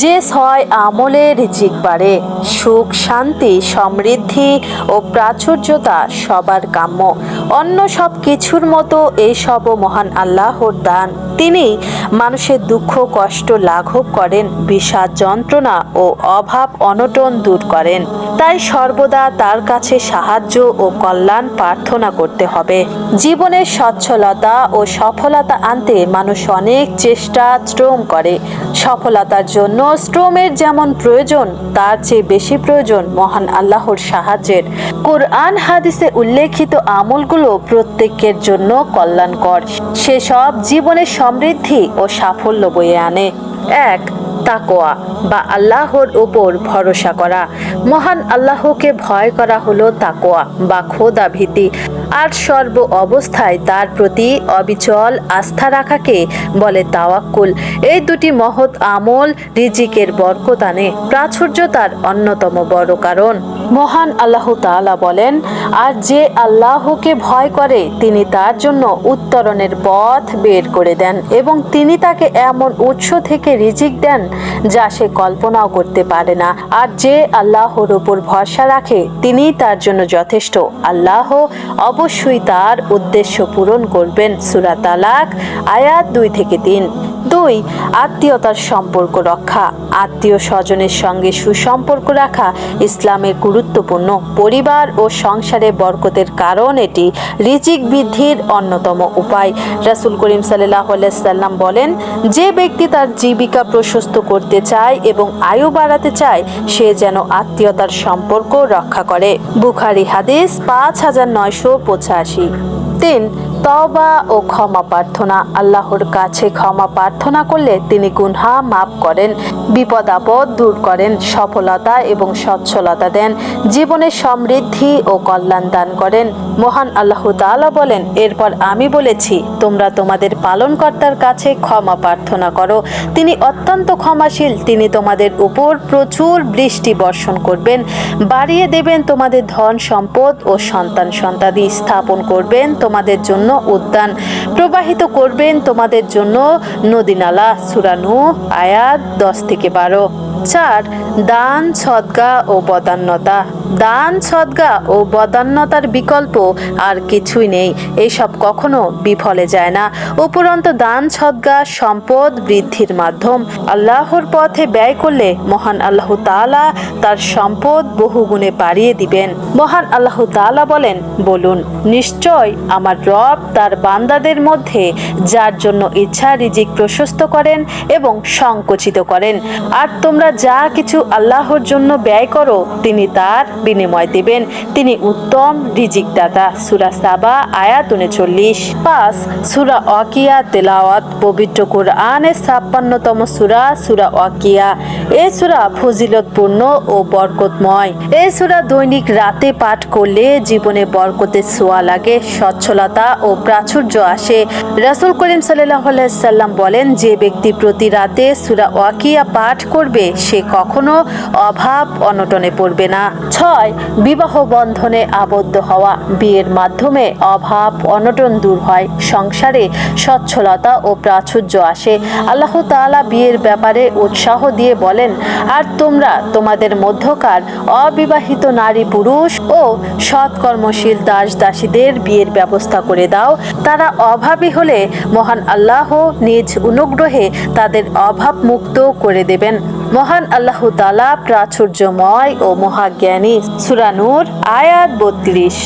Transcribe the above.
যে ছয় আমলে রিজিক বাড়ে সুখ, শান্তি, সমৃদ্ধি ও প্রাচুর্যতা সবার কাম্য। অন্য সব কিছুর মতো এইসবও মহান আল্লাহর দান। তিনি মানুষের দুঃখ, কষ্ট লাঘব করেন, বিষাদ যন্ত্রণা ও অভাব অনটন দূর করেন। তাই সর্বদা তার কাছে সাহায্য ও কল্যাণ প্রার্থনা করতে হবে। জীবনের সচ্ছলতা ও সফলতা আনতে মানুষ অনেক চেষ্টা, শ্রম করে। সফলতার জন্য শ্রমের যেমন প্রয়োজন, তার চেয়ে বেশি প্রয়োজন মহান আল্লাহর সাহায্যের। কোরআন হাদিসে উল্লেখিত আমলগুলো প্রত্যেকের জন্য কল্যাণকর। সেসব জীবনের সমৃদ্ধি ও সাফল্য বয়ে আনে। এক তাকোয়া বা আল্লাহর উপর ভরসা করা। মহান আল্লাহকে ভয় করা হলো তাকোয়া বা খোদা ভীতি আর সর্ব অবস্থায় তার প্রতি অবিচল আস্থা রাখাকে বলে তাওয়াক্কুল। এই দুটি মহৎ আমল রিজিকের বরকত আনে। প্রাচুর্যতার অন্যতম বড় কারণ। মহান আল্লাহ তাআলা বলেন, আর যে আল্লাহকে ভয় করে, তিনি তার জন্য উত্তরণের পথ বের করে দেন এবং তিনি তাকে এমন উৎস থেকে রিজিক দেন যা সে কল্পনাও করতে পারে না। আর যে আল্লাহর ওপর ভরসা রাখে তিনি তার জন্য যথেষ্ট। আল্লাহ অবশ্যই তার উদ্দেশ্য পূরণ করবেন। সুরা তালাক, আয়াত দুই থেকে তিন। দুই, আত্মীয়তার সম্পর্ক রক্ষা। আত্মীয় স্বজনের সঙ্গে সুসম্পর্ক রাখা ইসলামের গুরুত্বপূর্ণ পরিবার ও সংসারে বরকতের কারণ এটি রিজিক বৃদ্ধির অন্যতম উপায়। রাসুল করিম সাল্লাহ সাল্লাম বলেন, যে ব্যক্তি তার জীবিকা প্রশস্ত করতে চায় এবং আয়ু বাড়াতে চায়, সে যেন আত্মীয়তার সম্পর্ক রক্ষা করে। বুখারি হাদিস পাঁচ হাজার নয়শো পঁচাশি। তিন তওবা ও ক্ষমা প্রার্থনা। আল্লাহর কাছে ক্ষমা প্রার্থনা করলে তিনি গুনহা মাফ করেন, বিপদ আপদ দূর করেন, সফলতা এবং সচ্ছলতা দেন, জীবনে সমৃদ্ধি ও কল্যাণ দান করেন। মহান আল্লাহ তাআলা বলেন, এরপর আমি বলেছি, তোমরা তোমাদের পালনকর্তার কাছে ক্ষমা প্রার্থনা করো। তিনি অত্যন্ত ক্ষমাশীল, তিনি তোমাদের উপর প্রচুর বৃষ্টি বর্ষণ করবেন, বাড়িয়ে দেবেন তোমাদের ধন সম্পদ ও সন্তান সন্তাদি স্থাপন করবেন, তোমাদের জন্য উদ্যান প্রবাহিত করবেন তোমাদের জন্য নদীনালা সুরানু আয়াত দশ থেকে বারো। চার দান, সদ্গা ও বদান্যতা। দান, সদ্গা ও বদান্যতার বিকল্প আর কিছুই নেই। এসব কখনো বিফলে যায় না। উপরন্ত দান, সদ্গা, সম্পদ বৃদ্ধির মাধ্যম। আল্লাহর পথে ব্যয় করলে মহান আল্লাহ তাআলা তার সম্পদ বহুগুণে বাড়িয়ে দিবেন। মহান আল্লাহ তাআলা বলেন, বলুন, নিশ্চয় আমার রব তার বান্দাদের মধ্যে যার জন্য ইচ্ছা, রিজিক প্রশস্ত করেন এবং সংকুচিত করেন। আর তোমরা যা কিছু আল্লাহর জন্য ব্যয় করো, তিনি তার বিনিময় দেবেন। তিনি উত্তম রিজিক দাতা সুরা সাবা, আয়াত উনচল্লিশ। পাঁচ, সুরা অকিয়া তেলাওয়াত। পবিত্র কোরআনের ছাপ্পান্নতম সুরা সুরা অকিয়া এ সুরা ফজিলতপূর্ণ ও বরকতময়। এই সুরা দৈনিক রাতে পাঠ করলে জীবনে বরকতের সোয়া লাগে, সচ্ছলতা ও প্রাচুর্য আসে। রাসুল করিম সাল্লাম বলেন, যে ব্যক্তি প্রতি রাতে সুরা ওয়াকিয়া পাঠ করবে সে কখনো অভাব অনটনে পড়বে না। ছয়, বিবাহ বন্ধনে আবদ্ধ হওয়া। বিয়ের মাধ্যমে অভাব অনটন দূর হয়। সংসারে সচ্ছলতা ও প্রাচুর্য আসে। আল্লাহ তাআলা বিয়ের ব্যাপারে উৎসাহ দিয়ে বলেন, আর তোমরা তোমাদের মধ্যকার অবিবাহিত নারী পুরুষ ও সৎকর্মশীল দাস দাসীদের বিয়ের ব্যবস্থা করে দাও। তারা অভাবী হলে মহান আল্লাহ নিজ অনুগ্রহে তাদের অভাব মুক্ত করে দেবেন। মহান আল্লাহ তালা প্রাচুর্যময় ও মহাজ্ঞানী সুরানুর আয়াত বত্রিশ।